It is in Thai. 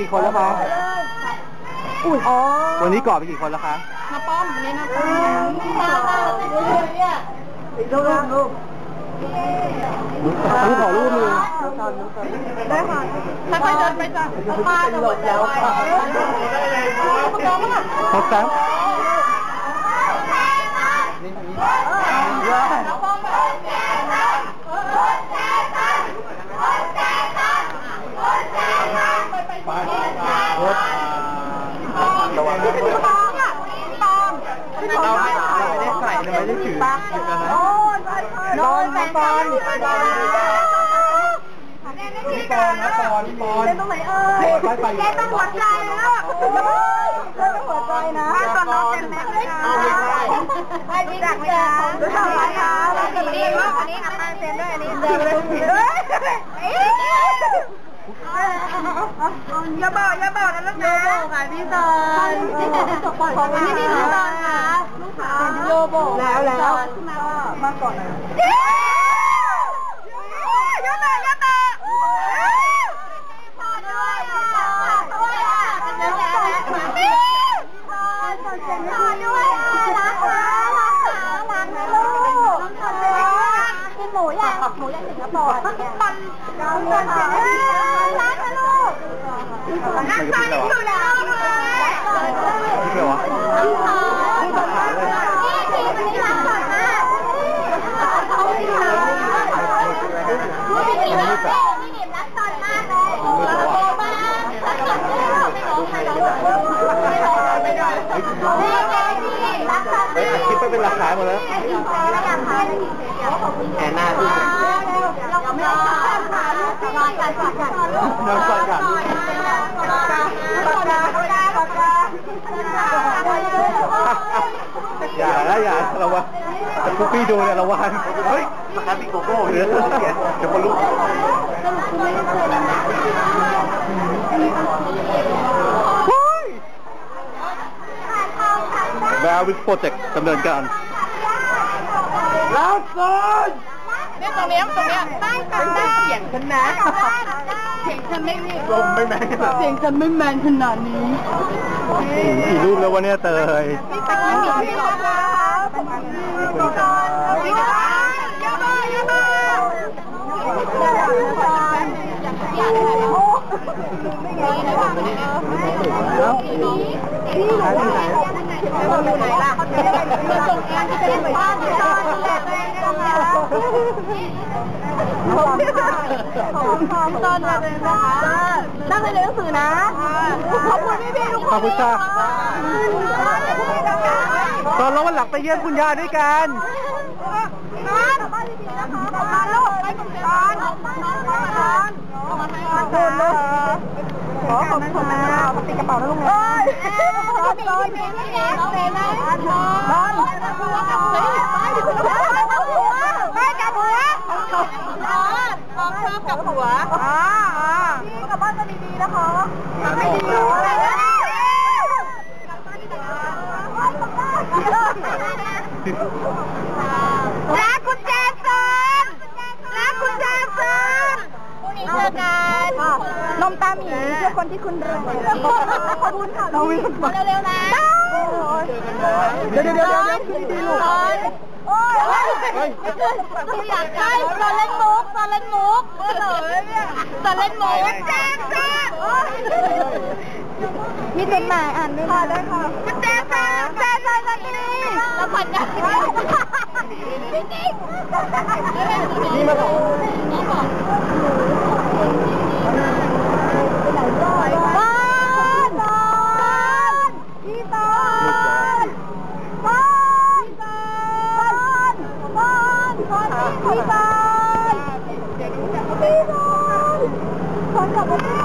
กี่คนแล้วคะ อุ้ยอ๋อวันนี้กอดไปกี่คนแล้วคะน้าป้อมวันนี้น้าป้อมตาตาเนี่ยลูกลูกลูกขอรูปหนึงได้ค่ะค่อยๆเดินไปจ้ะป้าจะหมดแล้วค่ะพวกน้องอะครบแล้วน้าป้อมแบบ ระวัง นี่คือป้องอะป้อง เราไม่ได้ใส่ไม่ได้ถือหยุดกันนนอนแฟนบอลพี่ปอนนะปอนพี่ปอนเล่นตรงไหนเอ่ยเล่นตรงหัวใจแล้วเล่นตรงหัวใจนะตอนน้องเป็นแม่เลยค่ะให้รู้จักไหมคะรู้จักไหมคะอันนี้อันนี้ทำงานเซ็นด้วยอันนี้เซ็นเลยอย่าบอกอย่าบอกนะลูกนะโยโบค่ะพี่ซอนของวันนี้พี่ซอนค่ะ ลูกค้าโยโบแล้วแล้วมาก่อนยาตายาตาพอด้วยด้วยอะเป็นยังไงพี่พอด้วยรักนะรักนะรักนะลูกกินหมูย่างหมูย่างสิงคโปร์ปันปันปันรักนะลูกรักตอนนี้อยู่แล้วเลย พี่เปล่าวะ นี่ทีมันนี่รักก่อนมากพี่หนิมพี่หนิมรักพี่หนิมรักตอนมากเลยโตมากรักตอนไม่ร้อง ไม่ร้องไม่ร้องไม่ร้องไม่ได้พี่หนิมรักตอนเฮ้ยอัดคลิปไปเป็นหลักฐานหมดแล้วแอนนาดูเราไม่ต้อารขาลูกนอนกักันนอนก่อนกักกาปากกาปากกาอย่านะอย่าระวังแต่พวกพี่ดูเนี่ยระวังเฮ้ยมาครับพี่โกโก้เดี๋ยวคนลุกเฮ้ยแวร์วิสโปรเจกต์ดำเนินการแล้วก่อนเนี่ยตรงเนี้ยตรงเนี้ยได้กันได้เสียงฉันนะเสียงฉันไม่นี่ลมไม่แม่นขนาดเสียงฉันไม่แมนขนาดนี้กี่รูปแล้ววันนี้เตยนี่ตะกี้มีพี่ก่อนนะพี่ก่อนพี่ก่อนอย่ามาอย่ามาอย่ามาพี่รู้ว่าอยู่ไหนล่ะ มาส่งงานที่เป็นบ้านที่ตอนนี้แหลยนะคะผมผมผมตอนนั้นเลยนะคะนั่งในหนังสือนะ ขอบคุณพี่พี่ทุกคนขอบคุณจ้าตอนเราวันหลังไปเยี่ยมคุณยายด้วยกันนอนบ้านดีๆนะคะกลับบ้าลูกไปส่งเสียงนอนนอนนอนนอนขอบคุณนะคะขอขอบคุณนะติดกระเป๋าแล้วลุงเอ้ ยนอนนอนนอนนอนนอนหัวกับหัวแม่กับหัวอ๋อของชอบกับหัวอ่าพี่กลับบ้านกันดีๆนะคะทำให้ดีด้วยรักคุณแจสันรักคุณแจสันพรุ่งนี้เจอกัน นมตาหมีเพื่อคนที่คุณรักขอบคุณค่ะเรามาเร็วๆนะเดี๋ยวเดี๋ยวเดี๋ยวเดี๋ยวดีๆลูกโอ้ยไม่อยากได้ตอนเล่นมุกตอนเล่นมุกเออเนี่ยตอนเล่นมุกแจ๊กแจ๊กมีจดหมายอ่านด้วยค่ะได้ค่ะคุณแจ๊กแจ๊กแจ๊กแจ๊กแจ๊กนี่แล้วผ่อนยังพี่จิ๊กนี่มาของ บ้านบ้านพี่ตอนบ้านบ้านบ้านบ้าน พี่ตอนพี่ตอนคนกลับมา